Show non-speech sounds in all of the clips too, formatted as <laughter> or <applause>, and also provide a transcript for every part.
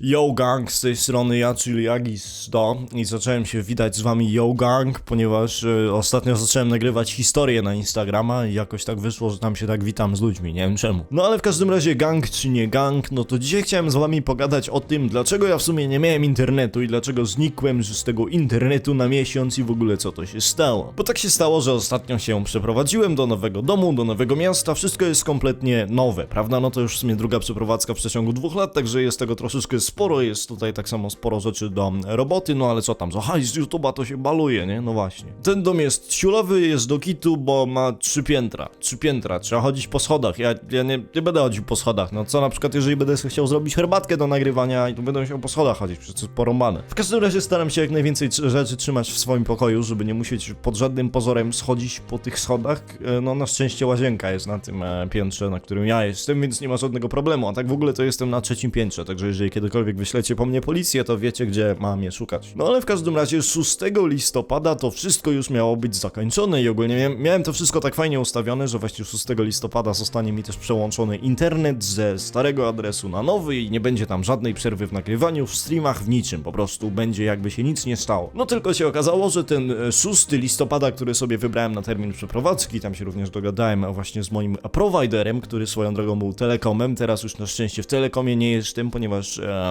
Yo gang, z tej strony ja, czyli Agis Do i zacząłem się witać z wami Yo gang, ponieważ e, ostatnio zacząłem nagrywać historię na Instagrama i jakoś tak wyszło, że tam się tak witam z ludźmi, nie wiem czemu. No ale w każdym razie gang czy nie gang, no to dzisiaj chciałem z wami pogadać o tym, dlaczego ja w sumie nie miałem internetu i dlaczego znikłem z tego internetu na miesiąc i w ogóle co to się stało. Bo tak się stało, że ostatnio się przeprowadziłem do nowego domu, do nowego miasta, wszystko jest kompletnie nowe, prawda? No to już w sumie druga przeprowadzka w przeciągu dwóch lat, także jest tego troszeczkę sporo, jest tutaj tak samo sporo rzeczy do roboty, no ale co tam, za hajs z YouTube'a to się baluje, nie? No właśnie. Ten dom jest ciulowy, jest do kitu, bo ma trzy piętra, trzy piętra, trzeba chodzić po schodach, ja, ja nie, nie będę chodził po schodach, no co na przykład jeżeli będę chciał zrobić herbatkę do nagrywania i tu będę musiał po schodach chodzić, przecież to jest porąbane. W każdym razie staram się jak najwięcej rzeczy trzymać w swoim pokoju, żeby nie musieć pod żadnym pozorem schodzić po tych schodach, E, no na szczęście łazienka jest na tym e, piętrze, na którym ja jestem, więc nie ma żadnego problemu, a tak w ogóle to jestem na trzecim piętrze, także jeżeli kiedykolwiek wyślecie po mnie policję, to wiecie gdzie mam je szukać. No ale w każdym razie 6 listopada to wszystko już miało być zakończone i ogólnie miałem, miałem to wszystko tak fajnie ustawione, że właśnie 6 listopada zostanie mi też przełączony internet ze starego adresu na nowy i nie będzie tam żadnej przerwy w nagrywaniu, w streamach, w niczym, po prostu będzie jakby się nic nie stało. No tylko się okazało, że ten e, 6 listopada, który sobie wybrałem na termin przeprowadzki, tam się również dogadałem właśnie z moim prowajderem, który swoją drogą był Telekomem, teraz już na szczęście w Telekomie nie jestem, ponieważ e,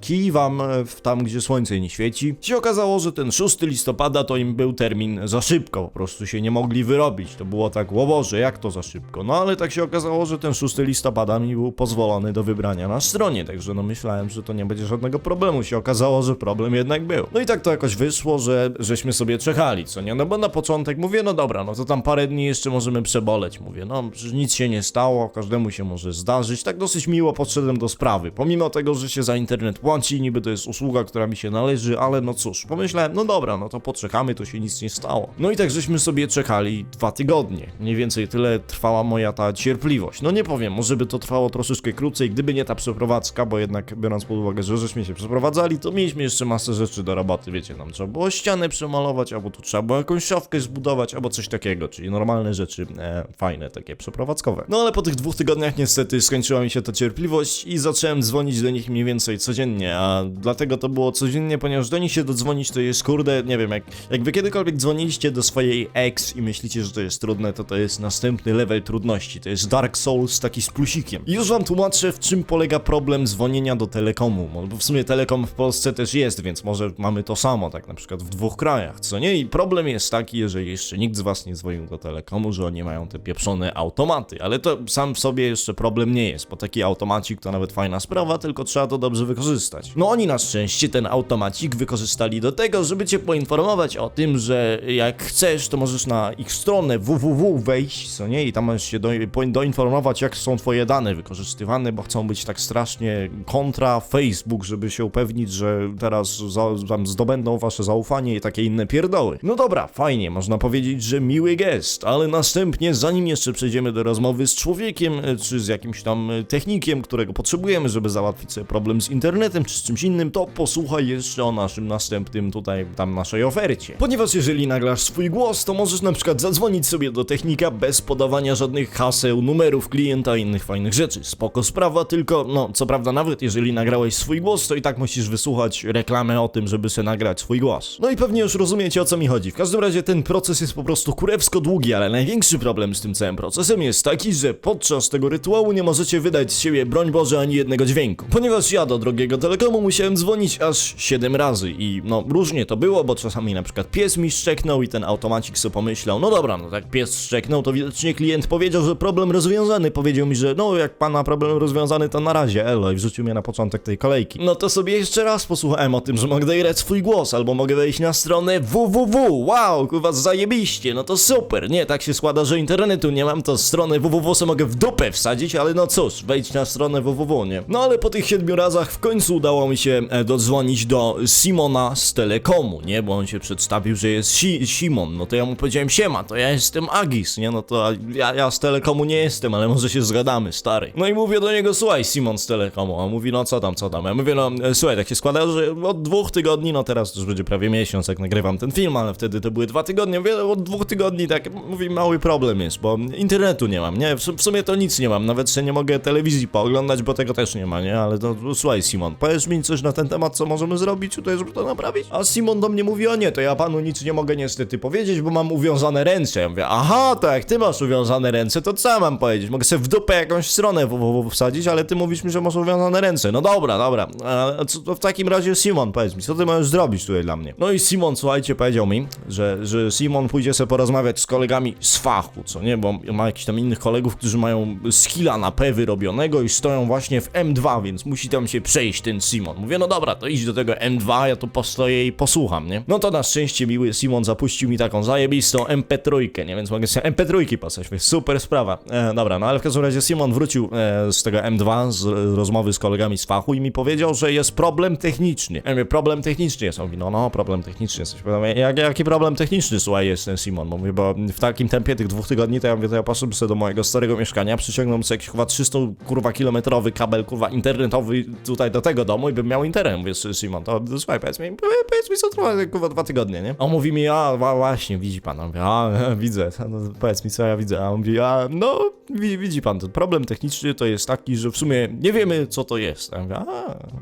kij wam e, w tam, gdzie słońce nie świeci. Się okazało, że ten 6 listopada to im był termin za szybko, po prostu się nie mogli wyrobić. To było tak, o Boże, jak to za szybko? No ale tak się okazało, że ten 6 listopada mi był pozwolony do wybrania na stronie, także no myślałem, że to nie będzie żadnego problemu. Się okazało, że problem jednak był. No i tak to jakoś wyszło, że żeśmy sobie czekali, co nie? No bo na początek mówię, no dobra, no to tam parę dni jeszcze możemy przeboleć. Mówię, no przecież nic się nie stało, każdemu się może zdarzyć. Tak dosyć miło podszedłem do sprawy. Pomimo tego, że się za internet płaci, niby to jest usługa, która mi się należy, ale no cóż, pomyślałem, no dobra, no to poczekamy, to się nic nie stało. No i tak żeśmy sobie czekali dwa tygodnie. Mniej więcej tyle trwała moja ta cierpliwość. No nie powiem, może by to trwało troszeczkę krócej, gdyby nie ta przeprowadzka, bo jednak biorąc pod uwagę, że żeśmy się przeprowadzali, to mieliśmy jeszcze masę rzeczy do roboty, wiecie, tam trzeba było ścianę przemalować, albo tu trzeba było jakąś szafkę zbudować, albo coś takiego, czyli normalne rzeczy, e, fajne, takie przeprowadzkowe. No ale po tych dwóch tygodniach niestety skończyła mi się ta cierpliwość i zacząłem dzwonić do nich mniej więcej codziennie, a dlatego to było codziennie, ponieważ do nich się dodzwonić to jest kurde, nie wiem, jak, jak wy kiedykolwiek dzwoniliście do swojej ex i myślicie, że to jest trudne, to to jest następny level trudności, to jest Dark Souls taki z plusikiem. I już wam tłumaczę, w czym polega problem dzwonienia do Telekomu, bo w sumie Telekom w Polsce też jest, więc może mamy to samo, tak na przykład w dwóch krajach, co nie? I problem jest taki, jeżeli jeszcze nikt z was nie dzwonił do Telekomu, że oni mają te pieprzone automaty, ale to sam w sobie jeszcze problem nie jest, bo taki automacik to nawet fajna sprawa, tylko trzeba to dobrze wykorzystać. No oni na szczęście ten automacik wykorzystali do tego, żeby cię poinformować o tym, że jak chcesz, to możesz na ich stronę www wejść, co nie? I tam możesz się do, doinformować, jak są twoje dane wykorzystywane, bo chcą być tak strasznie kontra Facebook, żeby się upewnić, że teraz za, tam zdobędą wasze zaufanie i takie inne pierdoły. No dobra, fajnie, można powiedzieć, że miły gest, ale następnie, zanim jeszcze przejdziemy do rozmowy z człowiekiem, e, czy z jakimś tam e, technikiem, którego potrzebujemy, żeby załatwić sobie problem z internetem, czy z czymś innym, to posłuchaj jeszcze o naszym następnym tutaj, tam naszej ofercie. Ponieważ jeżeli nagrasz swój głos, to możesz na przykład zadzwonić sobie do technika bez podawania żadnych haseł, numerów klienta i innych fajnych rzeczy. Spoko sprawa, tylko, no, co prawda nawet jeżeli nagrałeś swój głos, to i tak musisz wysłuchać reklamę o tym, żeby sobie nagrać swój głos. No i pewnie już rozumiecie o co mi chodzi. W każdym razie ten proces jest po prostu kurewsko długi, ale największy problem z tym całym procesem jest taki, że podczas tego rytuału nie możecie wydać z siebie, broń Boże, ani jednego dźwięku. Ponieważ ja do drogiego telekomu musiałem dzwonić aż 7 razy i no różnie to było, bo czasami na przykład pies mi szczeknął i ten automacik sobie pomyślał, no dobra, no tak pies szczeknął, to widocznie klient powiedział, że problem rozwiązany. Powiedział mi, że no jak pan ma problem rozwiązany, to na razie, elo, i wrzucił mnie na początek tej kolejki. No to sobie jeszcze raz posłuchałem o tym, że mogę dać swój głos, albo mogę wejść na stronę www, wow, kurwa, zajebiście, no to super, nie, tak się składa, że internetu nie mam, to stronę www sobie mogę w dupę wsadzić, ale no cóż, wejdź na stronę www, nie? No ale po tych siedmiu razach w końcu udało mi się e, dodzwonić do Simona z Telekomu, nie? Bo on się przedstawił, że jest si Simon, no to ja mu powiedziałem, siema, to ja jestem Agis, nie? No to ja, ja z Telekomu nie jestem, ale może się zgadamy, stary. No i mówię do niego, słuchaj, Simon z Telekomu, a on mówi, no co tam, co tam? Ja mówię, no e, słuchaj, tak się składa, że od dwóch tygodni, no teraz już będzie prawie miesiąc, jak nagrywam ten film, ale wtedy to były dwa tygodnie, mówię, od dwóch tygodni tak, mówi, mały problem jest, bo internetu nie mam, nie? W, w sumie to nic nie mam, nawet się nie mogę telewizji pooglądać, bo tego też nie ma, nie? Ale to słuchaj Simon, powiesz mi coś na ten temat, co możemy zrobić tutaj, żeby to naprawić? A Simon do mnie mówi, o nie, to ja panu nic nie mogę niestety powiedzieć, bo mam uwiązane ręce. Ja mówię, aha, to jak ty masz uwiązane ręce, to co ja mam powiedzieć? Mogę sobie w dupę jakąś stronę www wsadzić, ale ty mówisz mi, że masz uwiązane ręce. No dobra, dobra. A co, to w takim razie Simon, powiedz mi, co ty możesz zrobić tutaj dla mnie? No i Simon, słuchajcie, powiedział mi, że, że Simon pójdzie sobie porozmawiać z kolegami z fachu, co nie? Bo ma jakichś tam innych kolegów, którzy mają skilla na P wyrobionego i stoją właśnie w M2, więc musi tam się przejść ten Simon. Mówię, no dobra, to idź do tego M2, ja tu postoję i posłucham, nie? No to na szczęście miły Simon zapuścił mi taką zajebistą MP3, nie? Więc mogę sobie MP3 pasać, więc super sprawa. E, dobra, no ale w każdym razie Simon wrócił e, z tego M2, z rozmowy z kolegami z fachu i mi powiedział, że jest problem techniczny. Ja mówię, problem techniczny jest. On mówi, no, no, problem techniczny jest. Ja mówię, Jak, jaki problem techniczny, słuchaj, jest ten Simon? Mówię, bo w takim tempie tych dwóch tygodni, to ja mówię, to ja poszedłem sobie do mojego starego mieszkania, przyciągnąłem sobie jakiś chyba 300 kurwa kilometrowy kabel, kurwa, internetowy tutaj do tego domu i bym miał internet. Mówię, Simon, to słuchaj, powiedz mi, powiedz mi, co trwa kurwa dwa tygodnie, nie? A on mówi mi, a właśnie, widzi pan. A mówię, <laughs> a widzę, no, powiedz mi, co ja widzę. A on mówi, a no, widzi, widzi pan, ten problem techniczny to jest taki, że w sumie nie wiemy, co to jest. A ja mówię, a,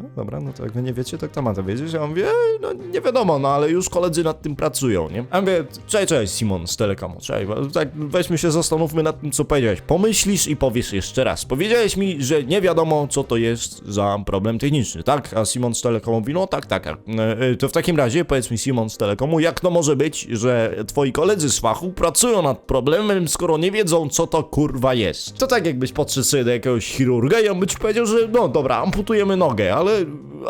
no dobra, no to jak wy nie wiecie, to kto ma to wiedzieć? A on mówi, "Ej, no nie wiadomo, no ale już koledzy nad tym pracują, nie? A ja mówię, cześć, cześć, Simon z Telekomu, cześć, tak weźmy się, zastanówmy nad tym, co powiedziałeś. Pomyślisz i powiesz jeszcze raz. Powiedziałeś mi, że nie wiadomo, co to jest za problem techniczny, tak? A Simon z Telekomu mówi, no tak, tak. E, e, To w takim razie, powiedz mi, Simon z Telekomu, jak to może być, że twoi koledzy z fachu pracują nad problemem, skoro nie wiedzą, co to kurwa jest? To tak jakbyś podszedł sobie do jakiegoś chirurga i on by ci powiedział, że no dobra, amputujemy nogę, ale,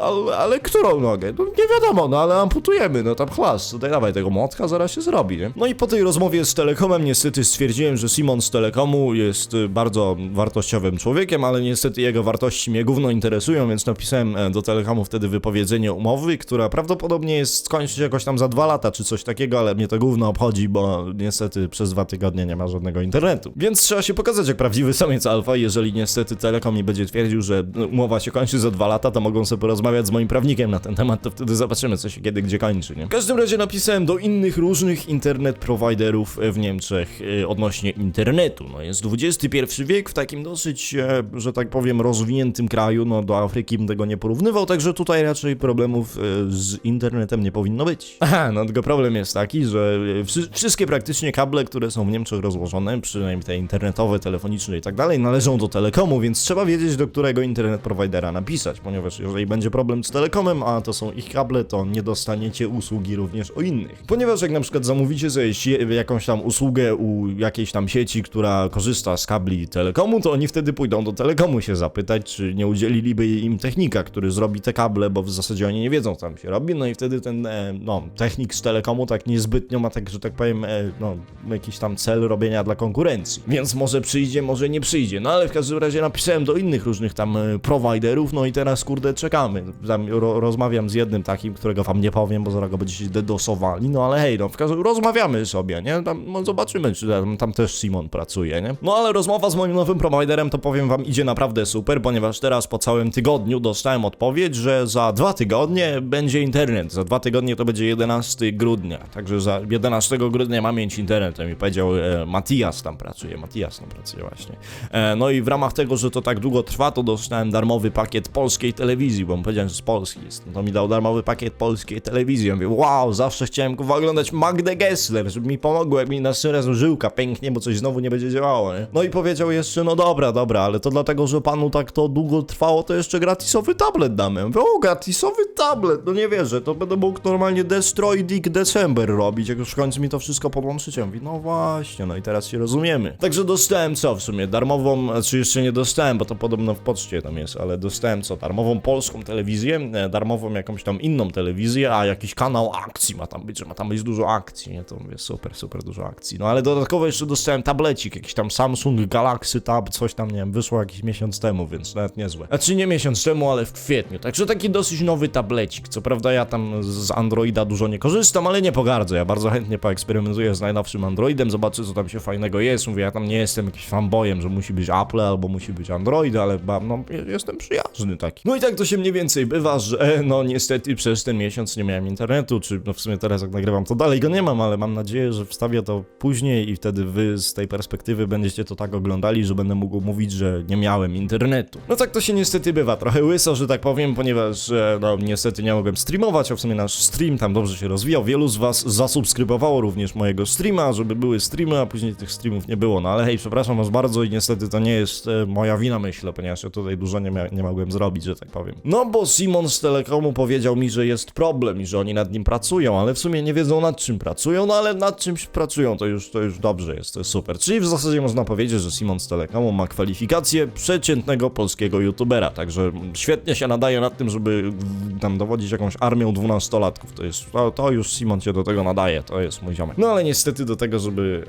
ale, ale którą nogę? No nie wiadomo, no ale amputujemy, no tam chlas, tutaj dawaj tego młotka, zaraz się zrobi, nie? No i po tej rozmowie z Telekomem niestety stwierdziłem, że Simon z Telekomu jest y, bardzo wartościowym człowiekiem, ale niestety jego wartości mnie gówno interesują, więc napisałem e, do Telekomu wtedy wypowiedzenie umowy, która prawdopodobnie jest skończyć jakoś tam za dwa lata czy coś takiego, ale mnie to gówno obchodzi, bo niestety przez dwa tygodnie nie ma żadnego internetu. Więc trzeba się pokazać jak prawdziwy samiec alfa, jeżeli niestety Telekom mi będzie twierdził, że umowa się kończy za dwa lata, to mogą sobie porozmawiać z moim prawnikiem na ten temat, to wtedy zobaczymy co się kiedy gdzie kończy, nie? W każdym razie napisałem do innych różnych internet providerów w Niemczech e, odnośnie internetu. No jest XXI wiek w takim dosyć, e, że tak powiem, rozwiniętym kraju, no do Afryki bym tego nie porównywał, także tutaj raczej problemów e, z internetem nie powinno być. Aha, no tylko problem jest taki, że e, wszy- wszystkie praktycznie kable, które są w Niemczech rozłożone, przynajmniej te internetowe, telefoniczne i tak dalej, należą do Telekomu, więc trzeba wiedzieć, do którego internet providera napisać, ponieważ jeżeli będzie problem z Telekomem, a to są ich kable, to nie dostaniecie usługi również o innych. Ponieważ jak na przykład zamówicie sobie jakąś tam usługę u jakiejś tam sieci, która korzysta z kabli Telekomu, to oni wtedy pójdą do Telekomu się zapytać, czy nie udzieliliby im technika, który zrobi te kable, bo w zasadzie oni nie wiedzą, co tam się robi, no i wtedy ten, e, no, technik z Telekomu tak niezbytnio ma tak, że tak powiem, e, no, jakiś tam cel robienia dla konkurencji. Więc może przyjdzie, może nie przyjdzie, no ale w każdym razie napisałem do innych różnych tam e, providerów, no i teraz kurde czekamy. Tam ro, rozmawiam z jednym takim, którego wam nie powiem, bo zaraz go będziecie dedosowali, no ale hej, no w każdym rozmawiamy sobie, nie? Tam, no, zobaczymy, czy tam, tam też Simon pracuje, nie? No ale rozmowa z moim nowym providerem, to powiem wam, idzie naprawdę super, ponieważ teraz po całym tygodniu dostałem odpowiedź, że za dwa tygodnie będzie internet. Za dwa tygodnie to będzie 11 grudnia, także za 11 grudnia mam mieć internet, to mi powiedział e, Matias tam pracuje, Matias tam pracuje właśnie. E, no i w ramach tego, że to tak długo trwa, to dostałem darmowy pakiet polskiej telewizji, bo on powiedział, że z Polski jest. No to mi dał darmowy pakiet polskiej telewizji. Ja mówię, wow, zawsze chciałem oglądać Magdę Gessler, żeby mi pomogło, jak mi następnym razem żyłka pęknie, bo coś znowu nie będzie działało, nie? No i powiedział jeszcze, no dobra, dobra, ale to dlatego, że panu tak to długo trwało, to jeszcze gratisowy tablet damy. Mówię, o, gratisowy tablet, no nie wierzę, to będę mógł normalnie Destroy Dick December robić, jak już w końcu mi to wszystko podłączycie. Ja mówię, no właśnie, no i teraz się rozumiemy. Także dostałem co w sumie, darmową, czy jeszcze nie dostałem, bo to podobno w poczcie tam jest, ale dostałem co, darmową polską telewizję, e, darmową jakąś tam inną telewizję, a jakiś kanał akcji ma tam być, że ma tam być dużo akcji, nie? To mówię, super, super dużo akcji. No ale dodatkowo jeszcze dostałem tablecik, jakiś tam Samsung Galaxy Tab, coś tam, nie wiem, wyszło jakiś miesiąc temu, więc nawet niezłe. Znaczy nie miesiąc temu, ale w kwietniu, także taki dosyć nowy tablecik. Co prawda ja tam z Androida dużo nie korzystam, ale nie pogardzę, ja bardzo chętnie poeksperymentuję z najnowszym Androidem, zobaczę co tam się fajnego jest. Mówię, ja tam nie jestem jakimś fanboyem, że musi być Apple albo musi być Android, ale no, jestem przyjazny taki. No i tak to się mniej więcej bywa, że <laughs> no niestety przez ten miesiąc nie miałem internetu, czy no w sumie teraz jak nagrywam to dalej go nie mam, ale mam nadzieję, że wstawię to później i wtedy wy z tej perspektywy będziecie to tak oglądali, że będę mógł mówić, że nie miałem internetu. No tak to się niestety bywa, trochę łyso, że tak powiem, ponieważ e, no niestety nie mogłem streamować, a w sumie nasz stream tam dobrze się rozwijał. Wielu z was zasubskrybowało również mojego streama, żeby były streamy, a później tych streamów nie było. No ale hej, przepraszam was bardzo i niestety to nie jest e, moja wina, myślę, ponieważ ja tutaj dużo nie, nie mogłem zrobić, że tak powiem. No bo Simon z Telekomu powiedział mi, że jest problem i że oni nad nim pracują, ale w sumie nie wiedzą nad czym pracują, no ale nad czymś pracują, to już, to już dobrze jest, to jest super. Czyli w zasadzie można powiedzieć, że Simon z Telekomu ma kwalifikację przeciętnego polskiego youtubera, także świetnie się nadaje nad tym, żeby tam dowodzić jakąś armią dwunastolatków, to jest, to, to już Simon cię do tego nadaje, to jest mój ziomek. No ale niestety do tego, żeby,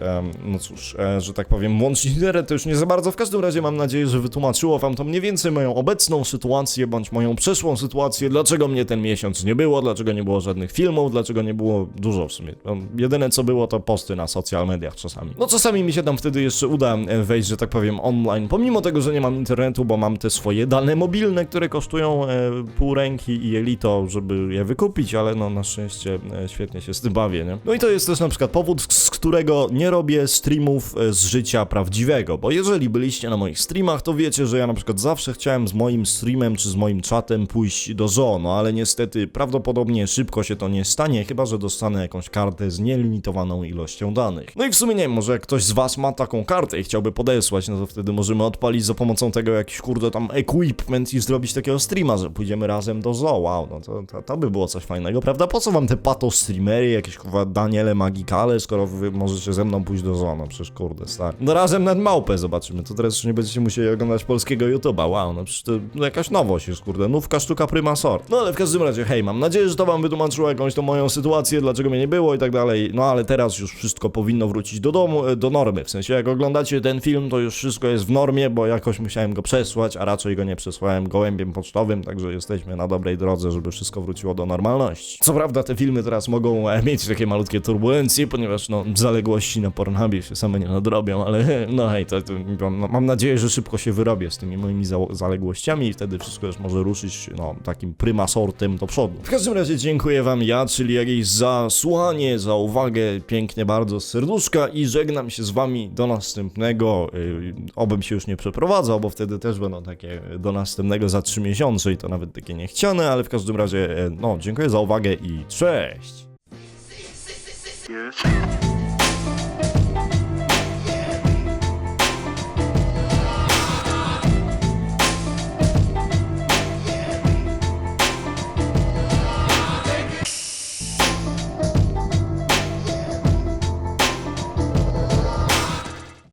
no cóż, e, że tak powiem, łączyć internet to już nie za bardzo, w każdym razie mam nadzieję, że wytłumaczyło wam to mniej więcej moją obecną sytuację, bądź moją przeszłą sytuację, dlaczego mnie ten miesiąc nie było, dlaczego nie było żadnych filmów, dlaczego nie było dużo w sumie. No, jedyne co było to posty na social mediach czasami. No czasami mi się tam wtedy jeszcze uda e, wejść, że tak powiem, online, pomimo tego, że nie mam internetu, bo mam te swoje dane mobilne, które kosztują e, pół ręki i elito, żeby je wykupić, ale no na szczęście e, świetnie się z tym bawię, nie? No i to jest też na przykład powód, z którego nie robię streamów e, z życia prawdziwego, bo jeżeli byliście na moich streamach, to wiecie, że ja na przykład zawsze chciałem z moim streamem czy z moim czatem pójść do zoo, no ale niestety prawdopodobnie szybko się to nie stanie, chyba że dostanę jakąś kartę z nielimitowaną ilością danych. No i w sumie nie wiem, może ktoś z was ma taką kartę i chciałby podesłać, no to wtedy możemy odpalić za pomocą tego jakiś kurde tam equipment i zrobić takiego streama, że pójdziemy razem do zoo, wow, no to, to, to by było coś fajnego, prawda? Po co wam te pato streamery, jakieś kurwa Daniele Magikale, skoro wy możecie ze mną pójść do zoo, no przecież kurde, stary. No razem nad małpę zobaczymy, to teraz już nie będziecie musieli oglądać polskiego YouTube'a, wow, no przecież to no, jakaś nowość jest, kurde, nówka sztuka prima sort. No ale w każdym razie, hej, mam nadzieję, że to wam wytłumaczyło jakąś tą moją sytuację, dlaczego mnie nie było i tak dalej, no ale teraz już wszystko powinno wrócić do domu, e, do normy, w sensie jak oglądacie ten film, to już wszystko jest w normie, bo jakoś musiałem go przesłać, a raczej go nie przesłałem gołębiem pocztowym, także jesteśmy na dobrej drodze, żeby wszystko wróciło do normalności. Co prawda te filmy teraz mogą e, mieć takie malutkie turbulencje, ponieważ no zaległości na Pornhubie się same nie nadrobią, ale <laughs> no hej, to, to mam, mam nadzieję, że szybko się wyrobię z tymi moimi za zaległościami i wtedy wszystko już może ruszyć no takim prima sortem do przodu. W każdym razie dziękuję wam ja, czyli jakieś za za uwagę, pięknie bardzo serduszka i żegnam się z wami do następnego, yy, obym się już nie przeprowadzał, bo wtedy też będą takie do następnego za trzy miesiące i to nawet takie niechciane, ale w każdym razie, e, no dziękuję za uwagę i cześć!